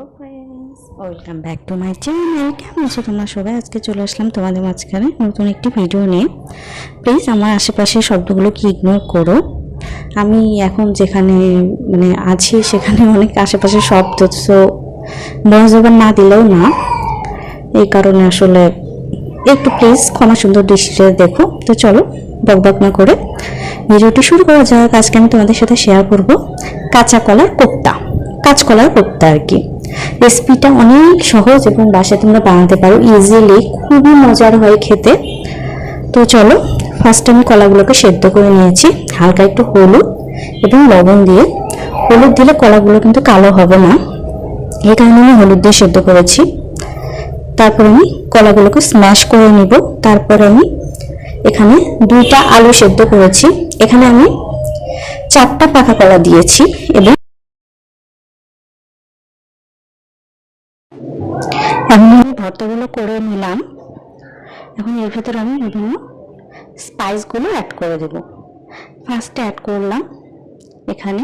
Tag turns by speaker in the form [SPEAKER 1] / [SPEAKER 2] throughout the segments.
[SPEAKER 1] Hello friends welcome back to my channel কেমন আছো তোমরা সবাই? আজকে চলে আসলাম তোমাদের মাঝখানে নতুন একটি ভিডিও নিয়ে। প্লিজ আমার আশেপাশে শব্দগুলো কি ইগনোর করো? আমি এখন যেখানে মানে আছি, সেখানে অনেক আশেপাশে শব্দ সো মনোযোগন না দিলেও না। এই কারণে আসলে একটু প্লিজ ক্ষমা সুন্দর দৃষ্টিতে দেখো। তো চলো বকবক না করে ভিডিওটি শুরু করা যাক। আজকে আমি তোমাদের সাথে শেয়ার করব কাঁচা কলার কোপ্তা। কাঁচকলার কোপ্তা আর কি। রেসিপিটা অনেক সহজ এবং বাসায় তোমরা বানাতে পারো ইজিলি খুবই মজার হয় খেতে। তো চলো ফার্স্ট আমি কলাগুলোকে সেদ্ধ করে নিয়েছি, হালকা একটু হলুদ এবং লবণ দিয়ে। হলুদ দিলে কলাগুলো কিন্তু কালো হবে না, এই কারণে আমি হলুদ দিয়ে সেদ্ধ করেছি। তারপর আমি কলাগুলোকে স্ম্যাশ করে নিব, তারপর আমি এখানে দুইটা আলু সেদ্ধ করেছি। এখানে আমি চারটা পাকা কলা দিয়েছি এবং এখন আমি ভর্তাগুলো করে নিলাম। এখন এর ভেতরে আমি বিভিন্ন স্পাইসগুলো অ্যাড করে দেব। ফার্স্টে অ্যাড করলাম এখানে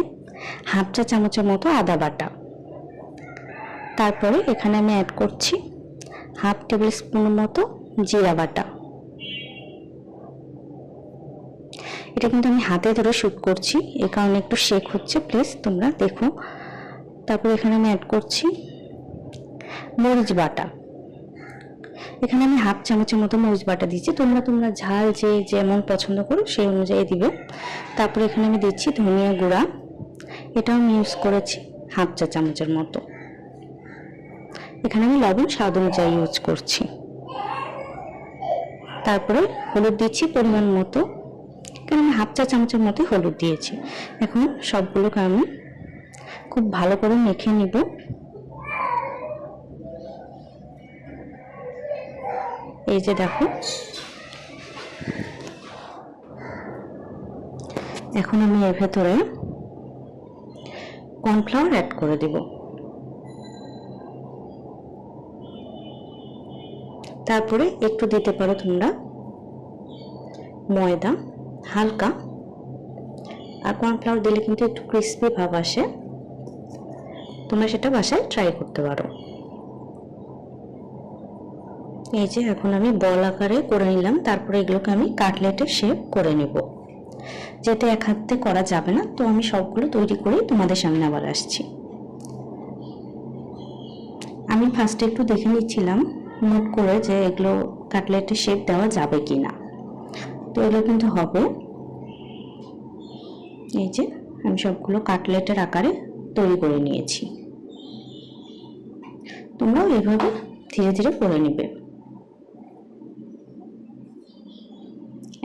[SPEAKER 1] হাফ চা চামচের মতো আদা বাটা। তারপরে এখানে আমি অ্যাড করছি হাফ টেবিল স্পুনের মতো জিরা বাটা। এটা কিন্তু আমি হাতে ধরে শ্যুট করছি এই কারণে একটু শেক হচ্ছে প্লিজ তোমরা দেখো। তারপর এখানে আমি অ্যাড করছি মরিচ বাটা। এখানে আমি হাফ চামচের মতো মরিচ বাটা দিচ্ছি তোমরা তোমরা ঝাল যে যেমন পছন্দ করো সেই অনুযায়ী দিবে। তারপরে এখানে আমি দিচ্ছি ধনিয়া গুঁড়া। এটাও আমি ইউজ করেছি হাফ চা চামচের মতো। এখানে আমি লবণ স্বাদ অনুযায়ী ইউজ করছি। তারপরে হলুদ দিচ্ছি পরিমাণ মতো। এখানে আমি হাফ চা চামচের মতো হলুদ দিয়েছি। এখন সবগুলোকে আমি খুব ভালো করে মেখে নিব। এই যে দেখো। এখন আমি এর ভেতরে কর্নফ্লাওয়ার অ্যাড করে দেব। তারপরে একটু দিতে পারো তোমরা ময়দা, হালকা। আর কর্নফ্লাওয়ার দিলে কিন্তু একটু ক্রিস্পি ভাব আসে। তোমরা সেটা বাসায় ট্রাই করতে পারো। এই যে এখন আমি বল আকারে করে নিলাম, তারপরে এগুলোকে আমি কাটলেটের শেপ করে নেব। যেতে এক হাতে করা যাবে না, তো আমি সবগুলো তৈরি করেই তোমাদের সামনে আবার আসছি। আমি ফার্স্টে একটু দেখে নিচ্ছিলাম নোট করে যে এগুলো কাটলেটের শেপ দেওয়া যাবে কি না তো এগুলো কিন্তু হবে। এই যে আমি সবগুলো কাটলেটের আকারে তৈরি করে নিয়েছি। তোমরাও এইভাবে ধীরে ধীরে করে নেবে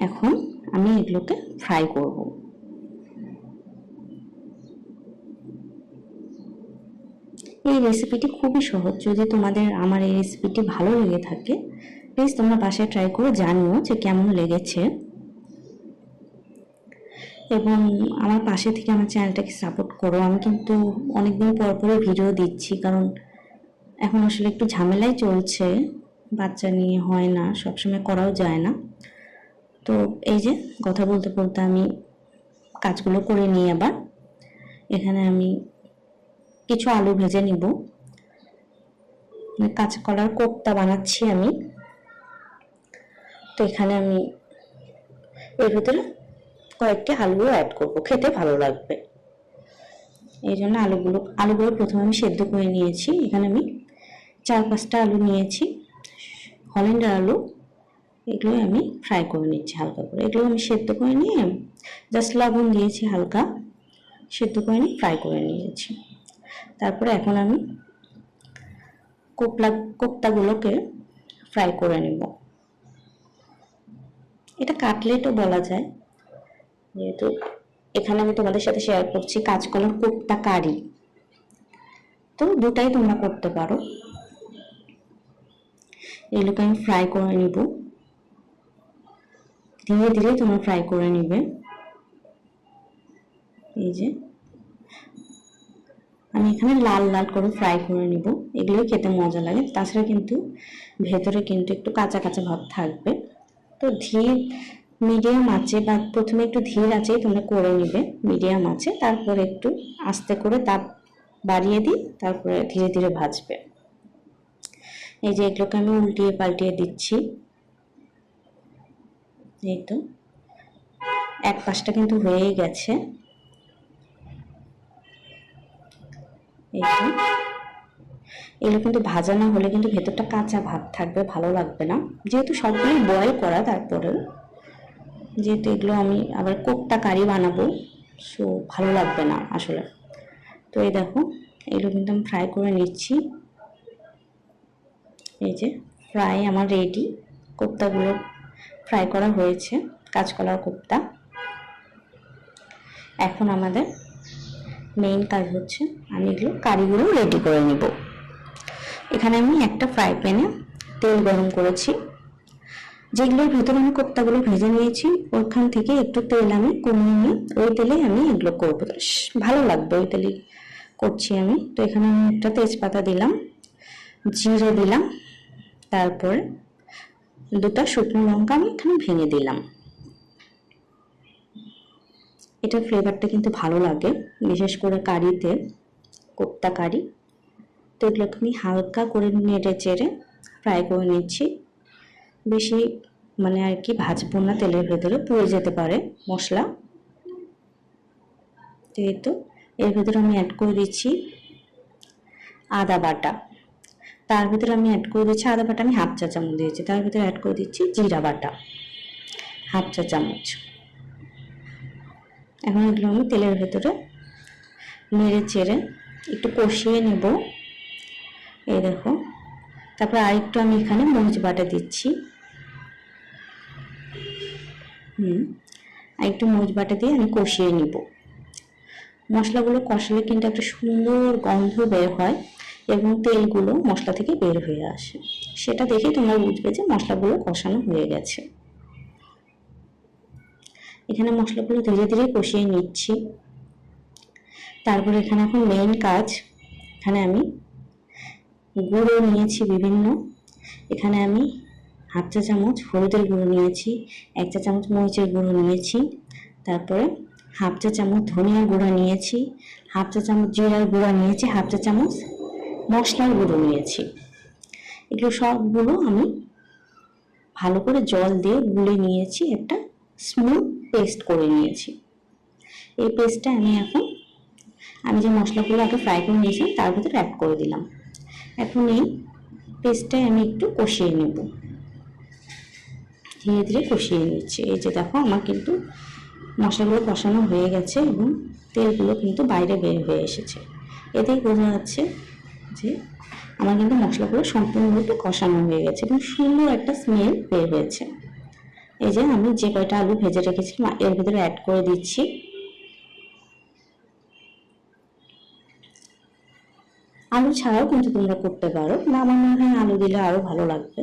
[SPEAKER 1] এখন আমি এগুলোকে ফ্রাই করব। এই রেসিপিটি খুবই সহজ। যদি তোমাদের আমার এই রেসিপিটি ভালো লেগে থাকে প্লিজ তোমরা বাসায় ট্রাই করে জানিও যে কেমন লেগেছে। এবং আমার পাশে থেকে আমার চ্যানেলটাকে সাপোর্ট করো। আমি কিন্তু অনেকদিন পর পরে ভিডিও দিচ্ছি, কারণ এখন আসলে একটু ঝামেলাই চলছে। বাচ্চা নিয়ে হয় না, সবসময় করাও যায় না। তো এই যে কথা বলতে বলতে আমি কাজগুলো করে নিই আবার। এখানে আমি কিছু আলু ভেজে নিব। মানে কাঁচা কলার কোপ্তা বানাচ্ছি আমি। তো এখানে আমি এর ভিতরে কয়েকটি আলুও অ্যাড করব, খেতে ভালো লাগবে। এই জন্য আলুগুলো আলুগুলো প্রথমে আমি সেদ্ধ করে নিয়েছি। এখানে আমি চার পাঁচটা আলু নিয়েছি হল্যান্ডার আলু। এগুলো আমি ফ্রাই করে নিচ্ছি হালকা করে। এগুলো আমি সেদ্ধ করে নিয়ে জাস্ট লবণ দিয়েছি হালকা, সেদ্ধ করে নিয়ে ফ্রাই করে নিয়েছি। তারপরে এখন আমি কোপলা, কোপ্তাগুলোকে ফ্রাই করে নেব। এটা কাটলেটও বলা যায়। যেহেতু এখানে আমি তোমাদের সাথে শেয়ার করছি কাঁচকলার কোপ্তা কারি। তো দুটাই তোমরা করতে পারো। এগুলোকে আমি ফ্রাই করে নিব। ধীরে ধীরে তোমরা ফ্রাই করে নিবে। এই যে। আমি এখানে লাল লাল করে ফ্রাই করে নিব। এগুলোই খেতে মজা লাগে। তাছাড়া কিন্তু ভেতরে কিন্তু একটু কাঁচা কাঁচা ভাব থাকবে। তো ধীর মিডিয়াম আছে বা প্রথমে একটু ধীর আছে তোমরা করে নিবে। মিডিয়াম আছে তারপর একটু আস্তে করে তাপ বাড়িয়ে দিই, তারপরে ধীরে ধীরে ভাজবে। এই যে এগুলোকে আমি উল্টিয়ে পাল্টিয়ে দিচ্ছি। এই তো। এক পাশটা কিন্তু হয়েই গেছে। এই এগুলো কিন্তু ভাজা না হলে কিন্তু ভেতরটা কাঁচা ভাব থাকবে, ভালো লাগবে না। যেহেতু সবগুলোই বয়েল করা তারপরেও। যেহেতু এগুলো আমি আবার কোপ্তা কারি বানাবো সো ভালো লাগবে না আসলে। তো এই দেখো, এগুলো কিন্তু আমি ফ্রাই করে নিচ্ছি। এই যে ফ্রাই আমার রেডি কোপ্তাগুলো ফ্রাই করা হয়েছে, কাঁচকলার কোপ্তা। এখন আমাদের মেইন কাজ হচ্ছে আমি এগুলো কারিগুলো রেডি করে নেব। এখানে আমি একটা ফ্রাই প্যানে তেল গরম করেছি। যেগুলোর ভেতরে আমি কোপ্তাগুলো ভেজে নিয়েছি ওখান থেকে একটু তেল আমি কমিয়ে নিয়ে ওই তেলে আমি এগুলো করব। ভালো লাগবে ওই তেলে করছি আমি। তো এখানে আমি একটা তেজপাতা দিলাম, জিরে দিলাম, তারপরে দুটা শুকনো লঙ্কা আমি এখানে ভেঙে দিলাম। এটার ফ্লেভারটা কিন্তু ভালো লাগে, বিশেষ করে কারিতে, কোপ্তা কারি। তো এগুলোকে আমি হালকা করে নেড়ে চেড়ে ফ্রাই করে নিচ্ছি। বেশি মানে আর কি ভাজবো না, তেলের ভেতরে পুড়ে যেতে পারে মশলা। তো এই তো, এর ভেতরে আমি অ্যাড করে দিচ্ছি আদা বাটা। তার ভিতরে আমি অ্যাড করে দিচ্ছি আদা বাটা, আমি হাফ চা চামচ দিয়েছি। তার ভিতরে অ্যাড করে দিচ্ছি জিরা বাটা হাফ চা চামচ। এখন এগুলো আমি তেলের ভেতরে নেড়ে চেড়ে একটু কষিয়ে নেব। এই দেখো। তারপর আরেকটু আমি এখানে মরিচ বাটা দিচ্ছি। হুম, আরেকটু মরিচ বাটা দিয়ে আমি কষিয়ে নিব। মশলাগুলো কষালে কিন্তু একটা সুন্দর গন্ধ বের হয়। এবং তেলগুলো মশলা থেকে বের হয়ে আসে। সেটা দেখে তোমরা বুঝবে যে মশলাগুলো কষানো হয়ে গেছে। এখানে মশলাগুলো ধীরে ধীরে কষিয়ে নিচ্ছি। তারপর এখানে এখন মেইন কাজ, এখানে আমি গুঁড়ো নিয়েছি বিভিন্ন। এখানে আমি হাফ চা চামচ হলুদের গুঁড়ো নিয়েছি, এক চা চামচ মরিচের গুঁড়ো নিয়েছি। তারপরে হাফ চা চামচ ধনিয়া গুঁড়া নিয়েছি, হাফ চা চামচ জিরার গুঁড়া নিয়েছি, হাফ চা চামচ মশলার গুঁড়ো নিয়েছি। এগুলো সবগুলো আমি ভালো করে জল দিয়ে গুলে নিয়েছি, একটা স্মুথ পেস্ট করে নিয়েছি। এই পেস্টটা আমি এখন, আমি যে মশলাগুলো আগে ফ্রাই করে নিয়েছি, তার ভিতরে অ্যাড করে দিলাম। এখন এই পেস্টটাই আমি একটু কষিয়ে নেব। ধীরে ধীরে কষিয়ে নিচ্ছি। এই যে দেখো, আমার কিন্তু মশলাগুলো কষানো হয়ে গেছে এবং তেলগুলো কিন্তু বাইরে বের হয়ে এসেছে। এতেই বোঝা যাচ্ছে যে আমার কিন্তু মশলাগুলো সম্পূর্ণরূপে কষানো হয়ে গেছে এবং সুন্দর একটা স্মেল বের হয়েছে। এই যে আমি যে কয়টা আলু ভেজে রেখেছিলাম, এর ভিতরে অ্যাড করে দিচ্ছি। আলু ছাড়াও কিন্তু তোমরা করতে পারো। না আমার মনে হয় আলু দিলে আরও ভালো লাগবে।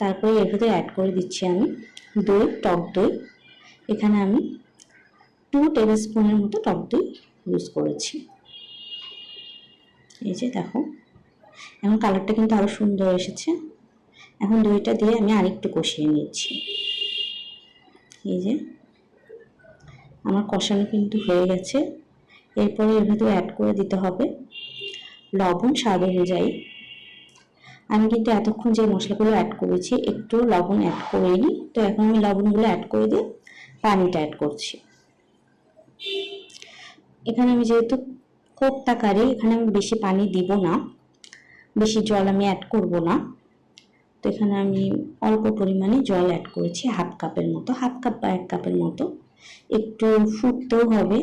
[SPEAKER 1] তারপরে এর ভিতরে অ্যাড করে দিচ্ছি আমি দই, টক দই। এখানে আমি টু টেবিল স্পুনের মতো টক দই ইউজ করেছি। এই যে দেখো। এখন কালারটা কিন্তু আরও সুন্দর এসেছে। এখন দইটা দিয়ে আমি আরেকটু কষিয়ে নিচ্ছি। এই যে, আমার কষানো কিন্তু হয়ে গেছে। এরপরে এর ভিতরে অ্যাড করে দিতে হবে লবণ স্বাদ অনুযায়ী। আমি কিন্তু এতক্ষণ যে মশলাগুলো অ্যাড করেছি, একটু লবণ অ্যাড করিনি। তো এখন আমি লবণগুলো অ্যাড করে দিয়ে পানিটা অ্যাড করছি। এখানে আমি যেহেতু কোপ্তা কারি এখানে আমি বেশি পানি দিব না, বেশি জল আমি অ্যাড করব না। তো এখানে আমি অল্প পরিমাণে জল অ্যাড করেছি, হাফ কাপের মতো, হাফ কাপ বা এক কাপের মতো। একটু ফুটতেও হবে।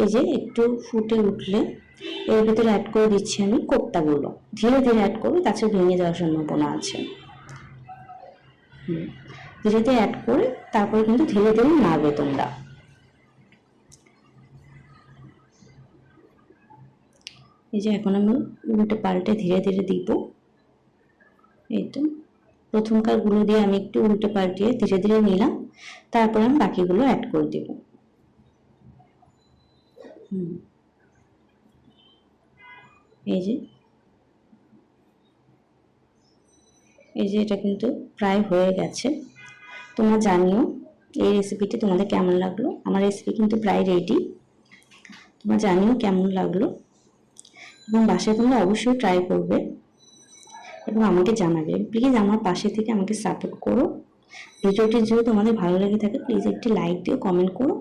[SPEAKER 1] এই যে একটু ফুটে উঠলে এর ভিতরে অ্যাড করে দিচ্ছি আমি কোপ্তাগুলো। ধীরে ধীরে অ্যাড করবে তাছাড়া ভেঙে যাওয়ার সম্ভাবনা আছে। ধীরে ধীরে অ্যাড করে তারপরে কিন্তু ধীরে ধীরে নাড়বে তোমরা। এই যে এখন আমি উল্টে পাল্টে ধীরে ধীরে দিব। এই তো, প্রথমকারগুলো দিয়ে আমি একটু উল্টে পাল্টিয়ে ধীরে ধীরে নিলাম, তারপর আমি বাকিগুলো অ্যাড করে দেব। হুম। এই যে এই যে এটা কিন্তু প্রায় হয়ে গেছে। তোমরা জানিও এই রেসিপিটি তোমাদের কেমন লাগল? আমার রেসিপি কিন্তু প্রায় রেডি তোমরা জানিও কেমন লাগল? এবং বাসায় তোমরা অবশ্যই ট্রাই করবে এবং আমাকে জানাবে। প্লিজ আমার পাশে থেকে আমাকে সাপোর্ট করো। ভিডিওটি যদি তোমাদের ভালো লেগে থাকে প্লিজ একটি লাইক দিও কমেন্ট করো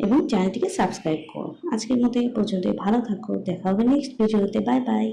[SPEAKER 1] এবং চ্যানেলটিকে সাবস্ক্রাইব করো। আজকের মতো এই পর্যন্তই। ভালো থাকো, দেখা হবে নেক্সট ভিডিওতে বাই বাই